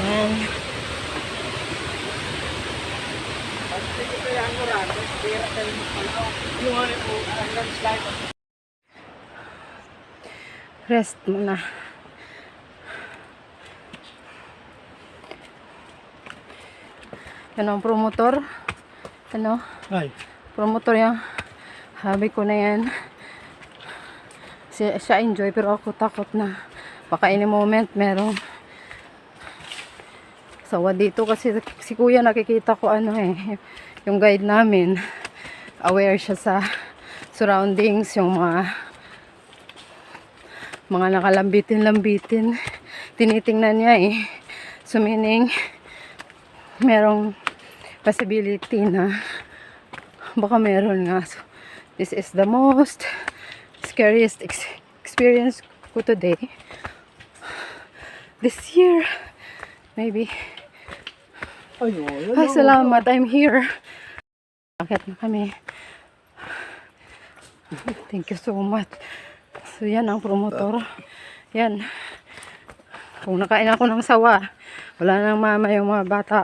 Yan. Rest muna. Yan ang promotor. Ano? Ay, Promotor yan. Habi ko na yan. Siya, siya enjoy pero ako takot na. Baka any moment merong sawa dito kasi si kuya nakikita ko ano eh yung guide namin. Aware siya sa surroundings yung mga mga nakalambitin-lambitin. Tinitingnan niya eh. So meaning merong possibility na baka meron nga. So this is the most scariest ex- experience ko today. This year maybe ay, yan, ay salamat. I'm here. Bakit na kami? Thank you so much. So yan ang promotor. Yan. Kung nakain ako ng sawa wala nang mama yung mga bata